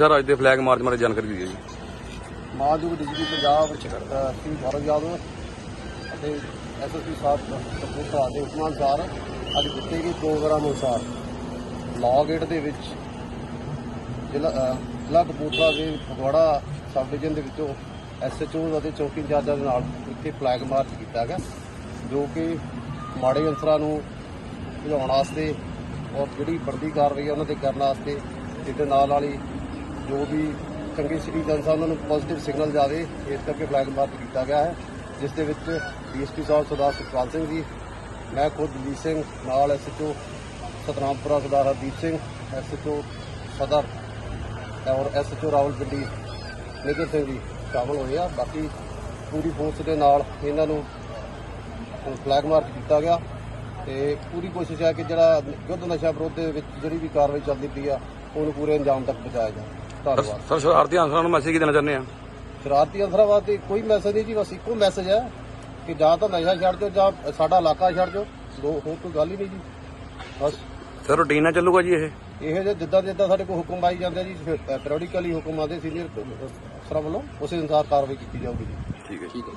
Sir ਅੱਜ ਦੇ flag March ਬਾਰੇ ਜਾਣਕਾਰੀ ਦਿਓ ਜੀ। ਮਾਨਯੋਗ ਡੀਜੀਪੀ ਪੰਜਾਬ ਅ, ਸ਼੍ਰੀ ਯਾਦਵ ਅਤੇ ਐਸਐਸਪੀ ਸਾਹਿਬ ਕਪੂਰਥਲਾ ਦੇ ਹੁਕਮਾਂ ਅਨੁਸਾਰ ਅੱਜ ਦਿੱਤੇ ਗਏ ਪ੍ਰੋਗਰਾਮ ਅਨੁਸਾਰ ਲਾਅ ਗੇਟ ਦੇ ਵਿੱਚ ਜ਼ਿਲ੍ਹਾ ਜ਼ਿਲ੍ਹਾ ਕਪੂਰਥਲਾ ਦੇ ਫਗਵਾੜਾ ਸਬ ਡਿਵੀਜ਼ਨ ਦੇ ਵਿੱਚੋਂ ਐਸਐਚਓ ਅਤੇ ਚੌਕੀ ਇੰਚਾਰਜਾਂ ਦੇ ਨਾਲ ਇੱਥੇ ਫਲੈਗ ਮਾਰਚ ਕੀਤਾ ਗਿਆ ਜੋ ਕਿ ਮਾੜੇ ਅਨਸਰਾਂ ਨੂੰ ਭਜਾਉਣ ਵਾਸਤੇ ਔਰ ਜਿਹੜੀ ਵਰਦੀ ਕਾਰਵਾਈ ਆ ਉਹਨਾਂ ਤੇ ਕਰਨ ਵਾਸਤੇ ਇਹਦੇ ਨਾਲ ਨਾਲ ਹੀ ਜੋ ਵੀ ਚੰਗੇ ਸਿਟੀਜ਼ਨਸ ਆ ਉਹਨਾਂ ਨੂੰ ਪੋਜ਼ਿਟਿਵ ਸਿਗਨਲ ਜਾਵੇ, ਇਸ ਕਰਕੇ ਫਲੈਗ ਮਾਰਚ ਕੀਤਾ ਗਿਆ ਹੈ, ਜਿਸ ਦੇ ਵਿੱਚ ਡੀਐਸਪੀ ਸਾਹਿਬ ਸਰਦਾਰ ਸੁਖਪਾਲ ਸਿੰਘ ਜੀ, ਮੈਂ ਖੁਦ ਦਲੀਪ ਸਿੰਘ, ਨਾਲ ਐਸਐਚਓ ਸਤਨਾਮਪੁਰਾ ਸਰਦਾਰ ਹਰਦੀਪ ਸਿੰਘ ਐਸਐਚਓ ਸਦਰ ਔਰ ਐਸਐਚਓ ਰਾਵਲਪਿੰਡੀ ਨਿਗਰ ਸਿੰਘ ਜੀ ਸ਼ਾਮਲ ਹੋਏ ਆ। ਬਾਕੀ ਪੂਰੀ ਫੋਰਸ ਦੇ ਨਾਲ ਇਹਨਾਂ ਨੂੰ ਫਲੈਗ ਮਾਰਚ ਕੀਤਾ ਗਿਆ ਤੇ ਪੂਰੀ ਕੋਸ਼ਿਸ਼ ਹੈ ਕਿ ਜਿਹੜਾ ਯੁੱਧ ਨਸ਼ਾ ਵਿਰੋਧ ਦੇ ਵਿੱਚ ਜਿਹੜੀ ਵੀ ਕਾਰਵਾਈ ਚੱਲਦੀ ਪਈ ਆ, ਉਹਨੂੰ ਪੂਰੇ ਅੰਜਾਮ ਤੱਕ ਪਹੁੰਚਾਇਆ ਜਾਵੇ। ਧੰਨਵਾਦ। ਸਰ ਸ਼ਰਾਰਤੀ ਅਨਸਰਾਂ ਨੂੰ ਮੈਸੇਜ ਕੀ ਦੇਣਾ ਚਾਹੁੰਦੇ ਆ। ਸ਼ਰਾਰਤੀ ਅਨਸਰਾਂ ਵਾਸਤੇ ਕੋਈ ਮੈਸੇਜ ਨਹੀਂ ਜੀ ਬਸ ਇੱਕੋ ਮੈਸੇਜ ਹੈ ਕਿ ਜਾਂ ਤਾਂ ਨਸ਼ਾ ਛੱਡ ਦਿਓ ਜਾਂ ਸਾਡਾ ਇਲਾਕਾ ਛੱਡ ਦਿਓ। ਦੋ ਹੋਰ ਕੋਈ ਗੱਲ ਹੀ ਨਹੀਂ ਜੀ। ਬਸ। ਸਰ ਰੂਟੀਨ ਨਾਲ ਚੱਲੂਗਾ ਜੀ ਇਹ? ਇਹ ਜੇ ਜਿੱਦਾਂ ਜਿੱਦਾਂ ਸਾਡੇ ਕੋਲ ਹੁਕਮ ਆਈ ਜਾਂਦੇ ਜੀ ਪੈਰੀਓਡਿਕਲੀ ਹੁਕਮ ਆਉਂਦੇ ਸੀਨੀਅਰ ਅਫਸਰਾਂ ਵੱਲੋਂ ਉਸੇ ਅਨੁਸਾਰ ਕਾਰਵਾਈ ਕੀਤੀ ਜਾਊਗੀ ਜੀ। ਠੀਕ ਹੈ ਠੀਕ ਹੈ